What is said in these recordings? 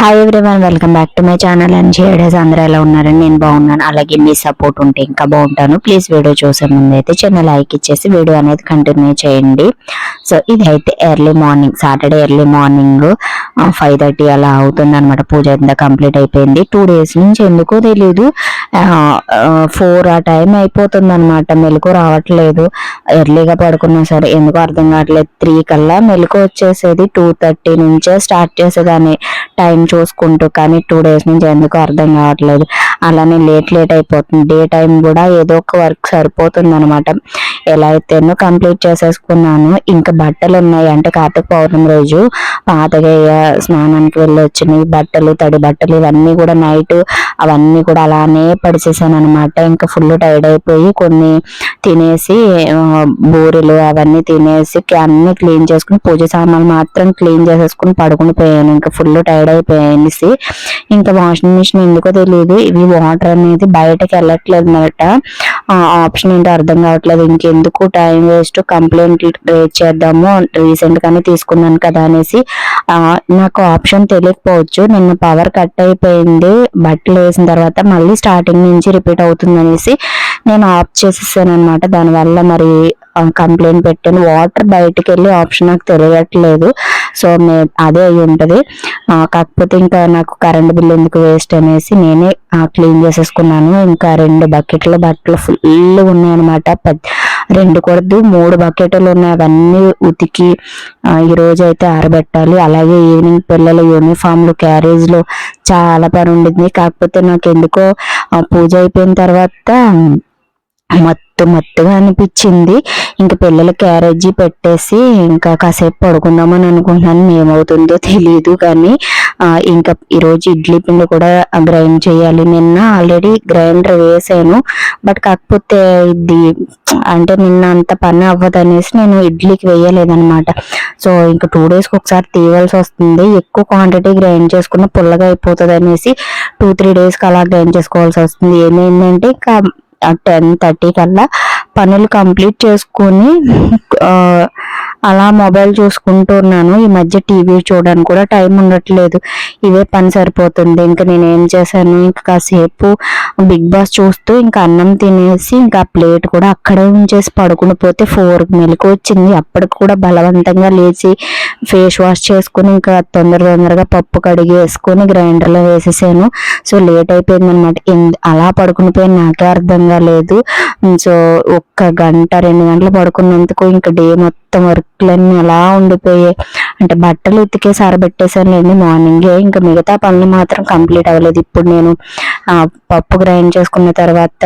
Hi everyone welcome back to my channel and shaders అందరూ ఎలా ఉన్నారని నేను బాగున్నాను. అలాగే మీ సపోర్ట్ ఉంటే ఇంకా బాగుంటాను. ప్లీజ్ వీడియో చూసే ముందు అయితే చిన్న లైక్ ఇచ్చేసి వీడియో అనేది కంటిన్యూ చేయండి. సో ఇదైతే early morning Saturday early morning five thirty అలా అవుతుంది అనమాట పూజ అంతా కంప్లీట్ అయిపోయింది. టూ డేస్ నుంచి ఎందుకో తెలియదు ఫోర్ ఆ టైం అయిపోతుంది అనమాట మెలకు రావట్లేదు. ఎర్లీగా పడుకున్నా సరే ఎందుకో అర్థం కావట్లేదు. త్రీ కల్లా మెలకు వచ్చేసేది. టూ థర్టీ నుంచే స్టార్ట్ చేసేదాన్ని. టైం చూసుకుంటూ కానీ టూ డేస్ నుంచి ఎందుకు అర్థం కావట్లేదు. అలానే లేట్ లేట్ అయిపోతుంది. డే టైం కూడా ఏదో ఒక వర్క్ సరిపోతుంది అనమాట ఎలా అయితేనో కంప్లీట్ చేసేసుకున్నాను. ఇంకా బట్టలు ఉన్నాయి. అంటే కార్తీక పౌర్ణమి రోజు పాతగా స్నానానికి వెళ్ళి వచ్చినాయి బట్టలు తడి బట్టలు ఇవన్నీ కూడా నైట్ అవన్నీ కూడా అలానే పడిచేసాను అనమాట ఇంకా ఫుల్ టైర్డ్ అయిపోయి కొన్ని తినేసి బూరెలు అవన్నీ తినేసి అన్ని క్లీన్ చేసుకుని పూజ సామాన్లు మాత్రం క్లీన్ చేసేసుకుని పడుకుని పోయాను. ఇంకా ఫుల్ టైర్డ్ అయిపోయేసి ఇంకా వాషింగ్ మిషన్ ఎందుకో తెలియదు ఇవి వాటర్ అనేది బయటకు వెళ్ళట్లేదు అనమాట ఆప్షన్ ఏంటో అర్థం కావట్లేదు. ఇంకెందుకు టైం వేస్ట్? కంప్లైంట్ రేట్ చేద్దాము. రీసెంట్గానే తీసుకున్నాను కదా అనేసి. నాకు ఆప్షన్ తెలియకపోవచ్చు. నిన్న పవర్ కట్ అయిపోయింది. బట్టలు వేసిన తర్వాత మళ్ళీ స్టార్టింగ్ నుంచి రిపీట్ అవుతుంది అనేసి నేను ఆఫ్ చేసేసాను అనమాట దానివల్ల మరి కంప్లైంట్ పెట్టాను. వాటర్ బయటకు వెళ్ళి ఆప్షన్ నాకు తెలియట్లేదు. సో మే అదే అయి ఉంటుంది. కాకపోతే ఇంకా నాకు కరెంట్ బిల్ ఎందుకు వేస్ట్ అనేసి నేనే క్లీన్ చేసేసుకున్నాను. ఇంకా రెండు బకెట్ల బట్టలు ఫుల్ ఉన్నాయన్నమాట. పెద్ద రెండు కొడదు మూడు బకెట్లు ఉన్నాయి. అవన్నీ ఉతికి ఈరోజు అయితే ఆరబెట్టాలి. అలాగే ఈవినింగ్ పిల్లల యూనిఫామ్లు క్యారేజ్లు చాలా పని ఉండింది కాకపోతే నాకు ఎందుకో పూజ అయిపోయిన తర్వాత మత్తు మత్తుగా అనిపించింది. ఇంకా పిల్లల క్యారేజీ పెట్టేసి ఇంకా కాసేపు పడుకుందామని అనుకుంటున్నాను. ఏమవుతుందో తెలియదు కానీ ఇంకా ఈరోజు ఇడ్లీ పిండి కూడా గ్రైండ్ చేయాలి. నిన్న ఆల్రెడీ గ్రైండర్ వేసాను. బట్ కాకపోతే ఇది అంటే నిన్న అంత పని అవ్వదనేసి నేను ఇడ్లీకి వేయలేదన్నమాట. సో ఇంకా టూ డేస్కి ఒకసారి తీయవలసి వస్తుంది. ఎక్కువ క్వాంటిటీ గ్రైండ్ చేసుకున్న పుల్లగా అయిపోతుంది అనేసి టూ త్రీ డేస్కి అలా గ్రైండ్ చేసుకోవాల్సి వస్తుంది. ఏమైందంటే ఇంకా టెన్ థర్టీ కల్లా పనులు కంప్లీట్ చేసుకొని అలా మొబైల్ చూసుకుంటున్నాను ఈ మధ్య టీవీ చూడడానికి కూడా టైం ఉండట్లేదు. ఇవే పని సరిపోతుంది. ఇంకా నేను ఏం చేశాను? ఇంకా కాసేపు బిగ్ బాస్ చూస్తూ ఇంకా అన్నం తినేసి ఇంకా ప్లేట్ కూడా అక్కడే ఉంచేసి పడుకుని పోతే ఫోర్ మెలకు వచ్చింది. అప్పటికి కూడా బలవంతంగా లేచి ఫేస్ వాష్ చేసుకుని ఇంకా తొందర తొందరగా పప్పు కడిగి వేసుకొని గ్రైండర్లో వేసేసాను. సో లేట్ అయిపోయింది అనమాట అలా పడుకుని పోయి నాకే అర్థం కాలేదు. సో ఒక్క గంట రెండు గంటలు పడుకున్నందుకు ఇంకా డే మొత్తం వర్క్లన్నీ అలా ఉండిపోయాయి అంటే బట్టలు ఉతికేసి ఆరబెట్టేసాను లేండి మార్నింగే ఇంకా మిగతా పనులు మాత్రం కంప్లీట్ అవ్వలేదు. ఇప్పుడు నేను పప్పు గ్రైండ్ చేసుకున్న తర్వాత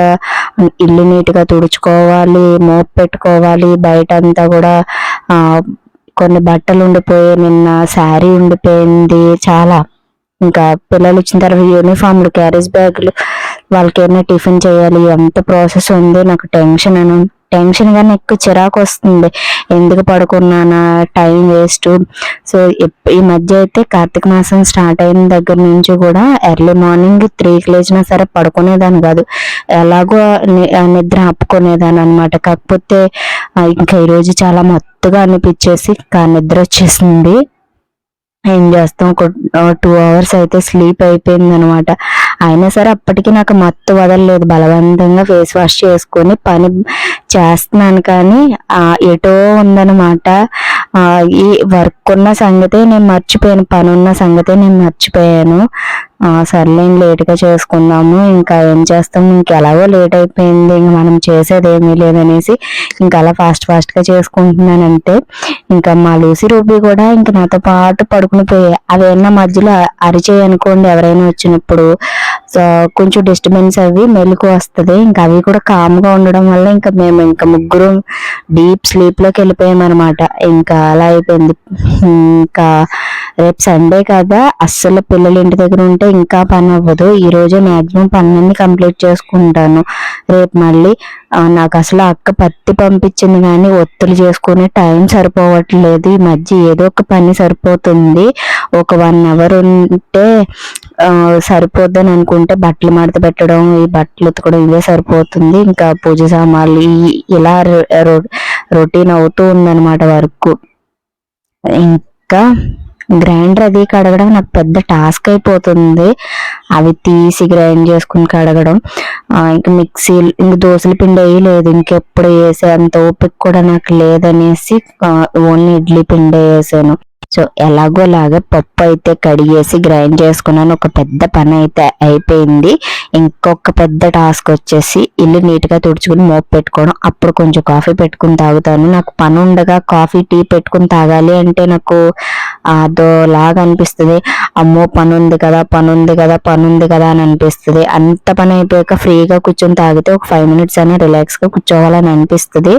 ఇల్లు నీట్గా తుడుచుకోవాలి మోప్ పెట్టుకోవాలి బయట అంతా కూడా కొన్ని బట్టలు ఉండిపోయాయి నిన్న శారీ ఉండిపోయింది చాలా. ఇంకా పిల్లలు వచ్చిన తర్వాత యూనిఫామ్లు క్యారేజ్ బ్యాగులు వాళ్ళకి ఏమైనా టిఫిన్ చేయాలి ఎంత ప్రాసెస్ ఉంది నాకు టెన్షన్ అని టెన్షన్ కానీ ఎక్కువ చిరాకు వస్తుంది. ఎందుకు పడుకున్నానా టైం వేస్ట్. సో ఇప్- ఈ మధ్య అయితే కార్తీక మాసం స్టార్ట్ అయిన దగ్గర నుంచి కూడా ఎర్లీ మార్నింగ్ త్రీకి లేచినా సరే పడుకునేదాన్ని కాదు. ఎలాగో ఆ నిద్ర ఆపుకునేదాన్ని అనమాట కాకపోతే ఇంకా ఈరోజు చాలా మత్తుగా అనిపించేసి ఇంకా నిద్ర వచ్చేసింది. ఏం చేస్తాం ఒక టూ అవర్స్ అయితే స్లీప్ అయిపోయింది అనమాట అయినా సరే అప్పటికి నాకు మత్తు వదలలేదు. బలవంతంగా ఫేస్ వాష్ చేసుకొని పని చేస్తున్నాను కానీ ఎటో ఉందన్నమాట. ఈ వర్క్ ఉన్న సంగతే నేను మర్చిపోయాను. పని ఉన్న సంగతే నేను మర్చిపోయాను. ఆ, సర్లే లేట్ చేసుకుందాము. ఇంకా ఏం చేస్తాం? ఇంకెలాగో లేట్ అయిపోయింది. ఇంక మనం చేసేది ఏమీ లేదనేసి ఇంకా అలా ఫాస్ట్ ఫాస్ట్గా చేసుకుంటున్నాను చేసుకుంటున్నానంటే ఇంకా మా లూసి రూపీ కూడా ఇంకా నాతో పాటు పడుకుని పోయాయి అవి మధ్యలో అరిచేయి అనుకోండి ఎవరైనా వచ్చినప్పుడు. సో కొంచెం డిస్టర్బెన్స్ అవి మెలకు వస్తుంది. ఇంకా అవి కూడా కామ్గా ఉండడం వల్ల ఇంకా మేము ఇంకా ముగ్గురు డీప్ స్లీప్లోకి వెళ్ళిపోయామన్నమాట. అనమాట ఇంకా అలా అయిపోయింది. ఇంకా రేపు సండే కదా అస్సలు పిల్లలు ఇంటి దగ్గర ఉంటే ఇంకా పని అవ్వదు ఈ రోజే మాక్సిమం పనులన్నీ కంప్లీట్ చేసుకుంటాను. రేపు మళ్ళీ నాకు అసలు అక్క పత్తి పంపించింది కానీ ఒత్తులు చేసుకునే టైం సరిపోవట్లేదు. ఈ మధ్య ఏదో ఒక పని సరిపోతుంది. ఒక వన్ అవర్ ఉంటే సరిపోద్దని అనుకుంటే బట్టలు మడత పెట్టడం ఈ బట్టలు ఉతకడం ఇవే సరిపోతుంది. ఇంకా పూజ సామాన్లు ఇలా రొటీన్ అవుతూ ఉందన్నమాట వర్క్. ఇంకా గ్రైండర్ అది కడగడం నాకు పెద్ద టాస్క్ అయిపోతుంది. అవి తీసి గ్రైండ్ చేసుకుని కడగడం. ఇంక ఇంకా మిక్సీ ఇంక దోశల పిండి లేదు ఇంకెప్పుడు వేసే అంత ఓపిక కూడా నాకు లేదనేసి ఓన్లీ ఇడ్లీ పిండి వేసాను. సో ఎలాగోలాగా పప్పు అయితే కడిగేసి గ్రైండ్ చేసుకున్నాను. ఒక పెద్ద పని అయితే అయిపోయింది. ఇంకొక పెద్ద టాస్క్ వచ్చేసి ఇల్లు నీట్గా తుడుచుకుని మోపు పెట్టుకోవడం. అప్పుడు కొంచెం కాఫీ పెట్టుకుని తాగుతాను. నాకు పని ఉండగా కాఫీ టీ పెట్టుకుని తాగాలి అంటే నాకు అదోలాగా అనిపిస్తుంది అమ్మో పని ఉంది కదా పని ఉంది కదా పని ఉంది కదా అని అనిపిస్తుంది. అంత పని అయిపోయాక ఫ్రీగా కూర్చొని తాగితే ఒక ఫైవ్ మినిట్స్ అయినా రిలాక్స్గా కూర్చోవాలని అనిపిస్తుంది.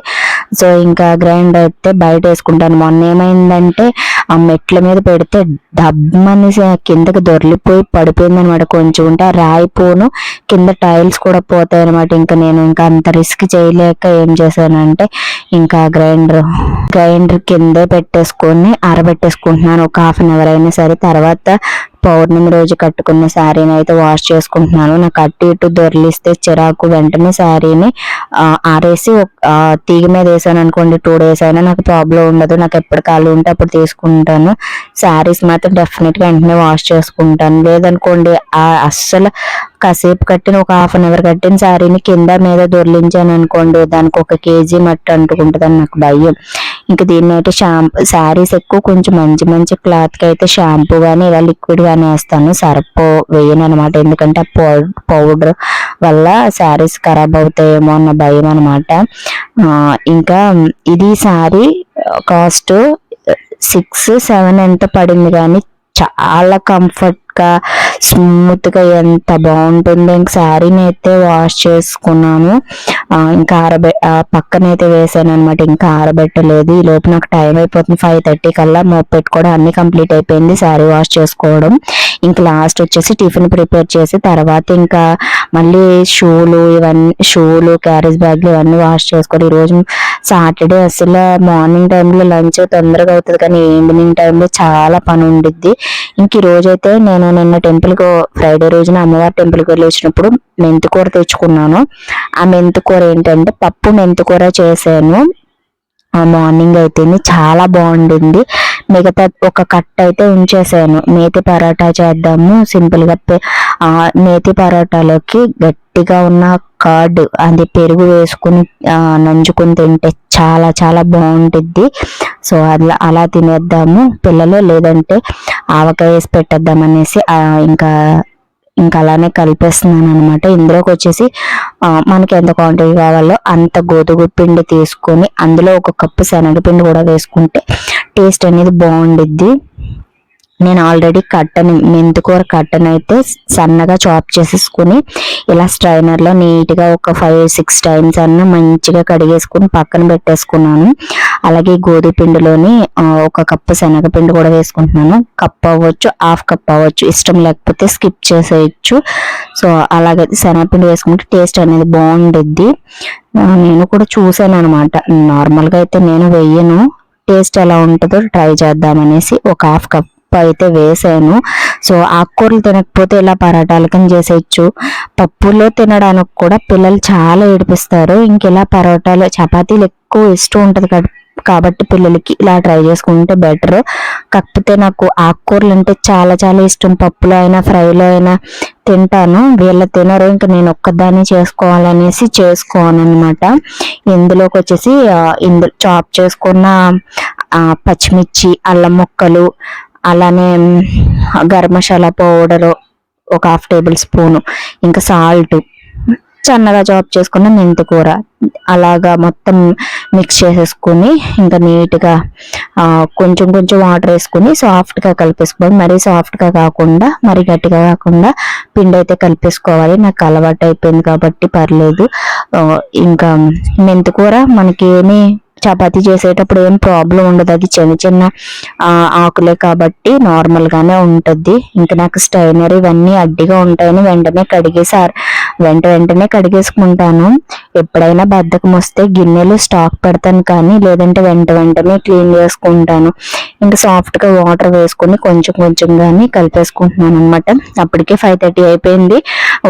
సో ఇంకా గ్రైండ్ అయితే బయట వేసుకుంటాను మొన్న ఏమైందంటే ఆ మెట్ల మీద పెడితే డబ్బని కిందకి దొరిలిపోయి పడిపోయింది అనమాట కొంచెం ఉంటే ఆ రాయిపోను కింద టైల్స్ కూడా పోతాయి అనమాట ఇంకా నేను ఇంకా అంత రిస్క్ చేయలేక ఏం చేశానంటే ఇంకా గ్రైండర్ గ్రైండర్ కిందే పెట్టేసుకొని ఆరబెట్టేసుకుంటున్నాను. ఒక హాఫ్ అన్ అవర్ అయినా సరే. తర్వాత పౌర్ణమి రోజు కట్టుకున్న శారీని అయితే వాష్ చేసుకుంటున్నాను. నాకు అటు ఇటు దొరిలిస్తే చిరాకు వెంటనే శారీని ఆరేసి తీగ మీద వేసాను అనుకోండి టూ డేస్ అయినా నాకు ప్రాబ్లం ఉండదు. నాకు ఎప్పుడు ఖాళీ ఉంటే అప్పుడు తీసుకుంటాను. శారీస్ మాత్రం డెఫినెట్గా వెంటనే వాష్ చేసుకుంటాను. లేదనుకోండి అస్సలు కాసేపు కట్టిన ఒక హాఫ్ అన్ అవర్ కట్టిన శారీని కింద మీద దొర్లించాను అనుకోండి దానికి ఒక కేజీ మట్టి అంటుకుంటుందని నాకు భయం. ఇంకా దీన్ని అయితే షాంపూ శారీస్ ఎక్కువ కొంచెం మంచి మంచి క్లాత్కి అయితే షాంపూ గానీ ఇలా లిక్విడ్ గానీ వేస్తాను. సర్పు వేయను అనమాట ఎందుకంటే ఆ పౌడర్ వల్ల శారీస్ ఖరాబ్ అవుతాయేమో అన్న భయం అనమాట ఇంకా ఇది శారీ కాస్ట్ సిక్స్ సెవెన్ ఎంత పడింది కానీ చాలా కంఫర్ట్గా స్మూత్గా ఎంత బాగుంటుంది ఇంక శారీని అయితే వాష్ చేసుకున్నాను. ఇంకా ఆరబె పక్కన పక్కనైతే వేసాను అనమాట ఇంకా ఆరబెట్టలేదు ఈ లోపు నాకు టైం అయిపోతుంది. ఫైవ్ థర్టీ కల్లా మోప్ పెట్టుకోవడం అన్ని కంప్లీట్ అయిపోయింది. శారీ వాష్ చేసుకోవడం. ఇంకా లాస్ట్ వచ్చేసి టిఫిన్ ప్రిపేర్ చేసి తర్వాత ఇంకా మళ్ళీ షూలు ఇవన్నీ షూలు క్యారేజ్ బ్యాగ్లు ఇవన్నీ వాష్ చేసుకోవడం ఈరోజు సాటర్డే అసలు మార్నింగ్ టైంలో లంచ్ తొందరగా అవుతుంది. కానీ ఈవినింగ్ టైంలో చాలా పని ఉండిద్ది. ఇంక ఈ అయితే నేను నిన్న టెంపుల్కి ఫ్రైడే రోజున అమ్మవారి టెంపుల్కి వెళ్ళి వచ్చినప్పుడు మెంతికూర తెచ్చుకున్నాను. ఆ మెంతికూర ఏంటంటే పప్పు మెంతికూర చేశాను. ఆ మార్నింగ్ అయితేనే చాలా బాగుండింది. మిగతా ఒక కట్ అయితే ఉంచేసాను. మేతి పరోటా చేద్దాము. సింపుల్గా ఆ మేతి పరోటాలోకి గట్టిగా ఉన్న కర్డ్ అది పెరుగు వేసుకుని నంజుకుని నంచుకుని తింటే చాలా చాలా బాగుంటుంది సో అలా అలా తినేద్దాము. పిల్లలు లేదంటే ఆవకాయ వేసి పెట్టేద్దాం అనేసి ఇంకా ఇంకా అలానే కలిపేస్తున్నాను అనమాట ఇందులోకి వచ్చేసి మనకి ఎంత క్వాంటిటీ కావాలో అంత గోధుమ పిండి తీసుకొని అందులో ఒక కప్పు శనగపిండి కూడా వేసుకుంటే టేస్ట్ అనేది బాగుండిద్ది. నేను ఆల్రెడీ కట్టని మెంతికూర కట్టను అయితే సన్నగా చాప్ చేసేసుకుని ఇలా స్ట్రైనర్లో నీట్గా ఒక ఫైవ్ సిక్స్ టైమ్స్ అన్న మంచిగా కడిగేసుకుని పక్కన పెట్టేసుకున్నాను. అలాగే గోధుమ పిండిలోని ఒక కప్పు శనగపిండి కూడా వేసుకుంటున్నాను. కప్ అవ్వచ్చు హాఫ్ కప్ అవ్వచ్చు ఇష్టం లేకపోతే స్కిప్ చేసేయచ్చు. సో అలాగే శనగపిండి వేసుకుంటే టేస్ట్ అనేది బాగుండిద్ది. నేను కూడా చూసాను అనమాట నార్మల్గా అయితే నేను వేయను. టేస్ట్ ఎలా ఉంటుందో ట్రై చేద్దామనేసి ఒక హాఫ్ కప్ అయితే వేసాను. సో ఆకుకూరలు తినకపోతే ఇలా పరాటాలు కింద చేసేయచ్చు. పప్పులో తినడానికి కూడా పిల్లలు చాలా ఏడిపిస్తారు. ఇంకెలా పరోటాలు చపాతీలు ఎక్కువ ఇష్టం ఉంటుంది కదా కాబట్టి పిల్లలకి ఇలా ట్రై చేసుకుంటే బెటర్ కాకపోతే నాకు ఆకుకూరలు అంటే చాలా చాలా ఇష్టం. పప్పులో అయినా ఫ్రైలో అయినా తింటాను. వీళ్ళ తినరు. ఇంకా నేను ఒక్కదాన్ని చేసుకోవాలనేసి చేసుకోను అనమాట ఇందులోకి వచ్చేసి ఇందులో చాప్ చేసుకున్న పచ్చిమిర్చి అల్లం ముక్కలు అలానే గరం మసాలా పౌడరు ఒక హాఫ్ టేబుల్ స్పూను. ఇంకా సాల్ట్. సన్నగా చాప్ చేసుకున్న మెంతి కూర. అలాగా మొత్తం మిక్స్ చేసేసుకుని ఇంకా నీట్గా కొంచెం కొంచెం వాటర్ వేసుకుని సాఫ్ట్గా కలిపేసుకోవాలి. మరీ సాఫ్ట్గా కాకుండా మరీ గట్టిగా కాకుండా పిండి అయితే కలిపేసుకోవాలి. నాకు అలవాటు అయిపోయింది కాబట్టి పర్లేదు. ఇంకా మెంతి కూర మనకి ఏమి చపాతి చేసేటప్పుడు ఏం ప్రాబ్లం ఉండదు. అది చిన్న చిన్న ఆకులే కాబట్టి నార్మల్గానే ఉంటుంది. ఇంకా నాకు స్టైనర్ ఇవన్నీ అడ్డిగా ఉంటాయని వెంటనే కడిగేసారు వెంట వెంటనే కడిగేసుకుంటాను. ఎప్పుడైనా బద్ధకం వస్తే గిన్నెలు స్టాక్ పెడతాను కానీ లేదంటే వెంట వెంటనే క్లీన్ చేసుకుంటాను. ఇంకా సాఫ్ట్గా వాటర్ వేసుకుని కొంచెం కొంచెం కానీ కలిపేసుకుంటున్నాను అనమాట అప్పటికే ఫైవ్ థర్టీ అయిపోయింది.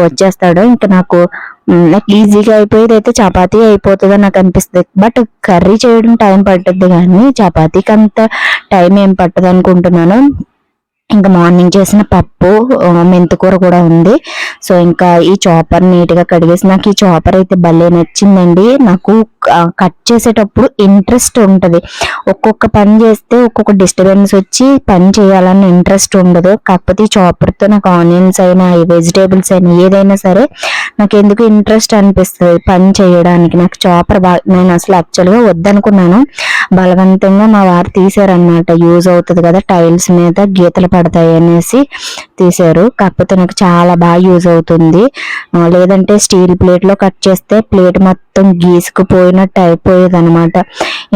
వచ్చేస్తాడు. ఇంకా నాకు నాకు ఈజీగా అయిపోయేది అయితే చపాతీ అయిపోతుందని నాకు అనిపిస్తుంది. బట్ కర్రీ చేయడం టైం పట్టుద్ది కానీ చపాతీకి అంత టైం ఏం పట్టదు అనుకుంటున్నాను ఇంకా మార్నింగ్ చేసిన పప్పు మెంతికూర కూడా ఉంది. సో ఇంకా ఈ చాపర్ నీట్గా కడిగేసి నాకు ఈ చాపర్ అయితే భలే నచ్చిందండి. నాకు కట్ చేసేటప్పుడు ఇంట్రెస్ట్ ఉంటుంది. ఒక్కొక్క పని చేస్తే ఒక్కొక్క డిస్టర్బెన్స్ వచ్చి పని చేయాలని ఇంట్రెస్ట్ ఉండదు. కాకపోతే ఈ చాపర్తో నాకు ఆనియన్స్ అయినా వెజిటేబుల్స్ అయినా ఏదైనా సరే నాకు ఎందుకు ఇంట్రెస్ట్ అనిపిస్తుంది పని చేయడానికి. నాకు చాపర్ బాగా నేను అసలు యాక్చువల్గా వద్దనుకున్నాను. బలవంతంగా మా వారు తీసారనమాట యూజ్ అవుతుంది కదా టైల్స్ మీద గీతలు పడతాయి అనేసి తీశారు. కాకపోతే నాకు చాలా బాగా యూజ్ అవుతుంది. లేదంటే స్టీల్ ప్లేట్లో కట్ చేస్తే ప్లేట్ మొత్తం గీసుకుపోయినట్టు అయిపోయేది అనమాట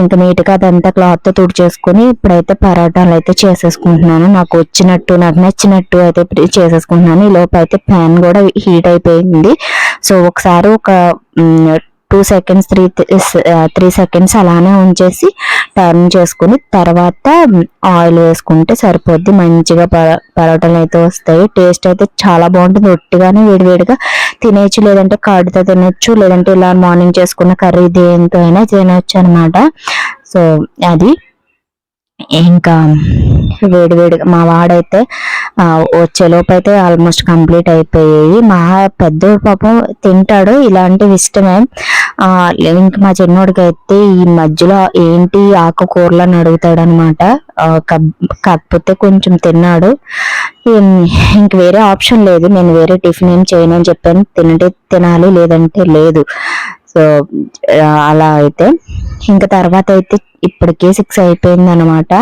ఇంకా నీట్గా అదంతా క్లాత్తో తుడిచేసుకుని ఇప్పుడైతే పరోటాలు అయితే చేసేసుకుంటున్నాను. నాకు వచ్చినట్టు నాకు నచ్చినట్టు అయితే చేసేసుకుంటున్నాను. ఈ లోపు అయితే ప్యాన్ కూడా హీట్ అయిపోయింది. సో ఒకసారి ఒక two seconds three three seconds అలానే ఉంచేసి టర్న్ చేసుకుని తర్వాత ఆయిల్ వేసుకుంటే సరిపోద్ది. మంచిగా పరోటాలు అయితే వస్తాయి. టేస్ట్ అయితే చాలా బాగుంటుంది. ఒట్టిగానే వేడివేడిగా తినేయచ్చు. లేదంటే కాడుతో తినొచ్చు. లేదంటే ఇలా మార్నింగ్ చేసుకున్న కర్రీ దేంతో అయినా తినొచ్చు అనమాట సో అది. ఇంకా వేడివేడిగా మా వాడైతే వచ్చేలోపు అయితే ఆల్మోస్ట్ కంప్లీట్ అయిపోయాయి మా పెద్ద పాపం తింటాడు. ఇలాంటివి ఇష్టమే ఇంక మా చిన్నోడికి అయితే ఈ మధ్యలో ఏంటి ఆకుకూరలు అని అడుగుతాడు అనమాట కాకపోతే కొంచెం తిన్నాడు. ఇంక వేరే ఆప్షన్ లేదు. నేను వేరే టిఫిన్ ఏం చేయను అని చెప్పాను. తినంటే తినాలి లేదంటే లేదు. సో అలా అయితే. ఇంకా తర్వాత అయితే ఇప్పటికే సిక్స్ అయిపోయింది అనమాట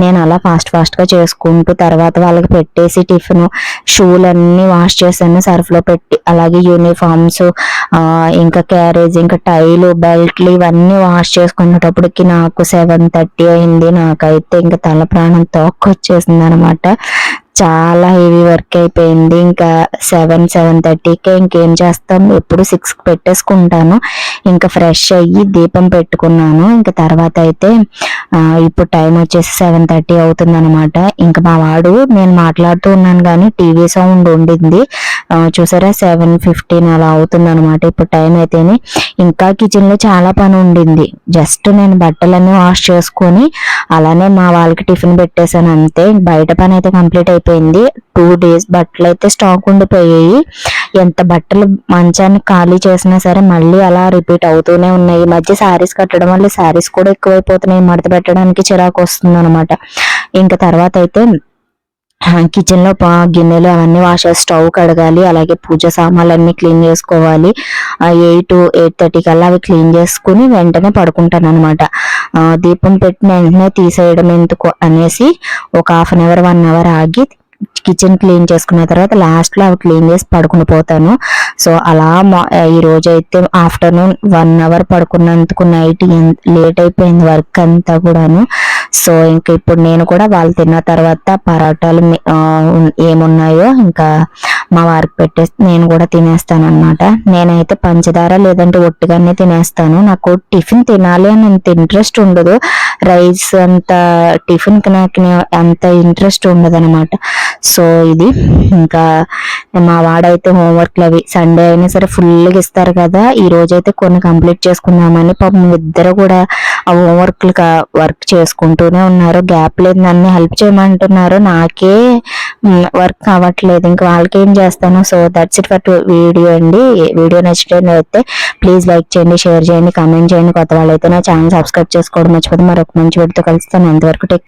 నేను అలా ఫాస్ట్ ఫాస్ట్గా చేసుకుంటూ తర్వాత వాళ్ళకి పెట్టేసి టిఫిన్ షూలన్నీ వాష్ చేశాను సర్ఫ్లో పెట్టి అలాగే యూనిఫామ్స్ ఇంకా క్యారేజ్ ఇంకా టైలు బెల్ట్లు ఇవన్నీ వాష్ చేసుకునేటప్పటికి నాకు సెవెన్ థర్టీ అయింది. నాకైతే ఇంకా తల ప్రాణం తోక్కొచ్చేసింది అనమాట చాలా హెవీ వర్క్ అయిపోయింది. ఇంకా సెవెన్ సెవెన్ థర్టీకే ఇంకేం చేస్తాం? ఎప్పుడు సిక్స్ పెట్టేసుకుంటాను. ఇంకా ఫ్రెష్ అయ్యి దీపం పెట్టుకున్నాను. ఇంకా తర్వాత అయితే ఇప్పుడు టైం వచ్చేసి సెవెన్ థర్టీ అవుతుంది అనమాట ఇంకా మా వాడు నేను మాట్లాడుతూ ఉన్నాను కానీ టీవీ సౌండ్ ఉండింది. చూసారా? సెవెన్ ఫిఫ్టీన్ అలా అవుతుంది అనమాట ఇప్పుడు టైం అయితేనే. ఇంకా కిచెన్లో చాలా పని ఉండింది. జస్ట్ నేను బట్టలన్నీ వాష్ చేసుకొని అలానే మా వాళ్ళకి టిఫిన్ పెట్టేశాను. అంతే. బయట పని అయితే కంప్లీట్ అయిపోయింది టూ డేస్ బట్టలు అయితే స్టాక్ ఉండిపోయాయి. ఎంత బట్టలు మంచాన్ని ఖాళీ చేసినా సరే మళ్ళీ అలా రిపీట్ అవుతూనే ఉన్నాయి. ఈ మధ్య శారీస్ కట్టడం వల్ల శారీస్ కూడా ఎక్కువైపోతున్నాయి. మడత పెట్టడానికి చిరాకు వస్తుంది అనమాట ఇంకా తర్వాత అయితే కిచెన్లో పా- గిన్నెలు అవన్నీ వాష్ స్టవ్ కడగాలి. అలాగే పూజ సామాన్లు అన్నీ క్లీన్ చేసుకోవాలి ఎయిట్ ఎయిట్ థర్టీ కల్లా అవి క్లీన్ చేసుకుని వెంటనే పడుకుంటాను అనమాట దీపం పెట్టిన వెంటనే తీసేయడం ఎందుకు అనేసి ఒక half an hour one hour ఆగి కిచెన్ క్లీన్ చేసుకున్న తర్వాత లాస్ట్లో అవి క్లీన్ చేసి పడుకుని పోతాను. సో అలా మా- ఈ రోజు అయితే ఆఫ్టర్నూన్ వన్ అవర్ పడుకున్నందుకు నైట్ లేట్ అయిపోయింది వర్క్ అంతా కూడాను. సో ఇంకా ఇప్పుడు నేను కూడా వాళ్ళు తిన్న తర్వాత పరోటాలు ఏమున్నాయో ఇంకా మా వారికి పెట్టేసి నేను కూడా తినేస్తాను అనమాట నేనైతే పంచదార లేదంటే ఒట్టిగానే తినేస్తాను. నాకు టిఫిన్ తినాలి అని అంత ఇంట్రెస్ట్ ఉండదు. రైస్ అంత టిఫిన్కి నాకు అంత ఇంట్రెస్ట్ ఉండదు అనమాట సో ఇది ఇంకా మా వాడైతే హోంవర్క్లు అవి సండే అయినా సరే ఫుల్గా ఇస్తారు కదా. ఈ రోజైతే కొన్ని కంప్లీట్ చేసుకుందామని పాపం ఇద్దరు కూడా ఆ హోంవర్క్లు వర్క్ చేసుకుంటూనే ఉన్నారు. గ్యాప్ లేదు నన్ను హెల్ప్ చేయమంటున్నారు. నాకే వర్క్ అవ్వట్లేదు ఇంకా వాళ్ళకి ఏం చేస్తాను so that's it for video అండి. వీడియో నచ్చినట్లయితే ప్లీజ్ లైక్ చేయండి షేర్ చేయండి కామెంట్ చేయండి. కొత్త వాళ్ళైతే నా ఛానల్ సబ్స్క్రైబ్ చేసుకోవడం మర్చిపోతే మరొక మంచి వీడితో కలుస్తాను. అంతవరకు టెక్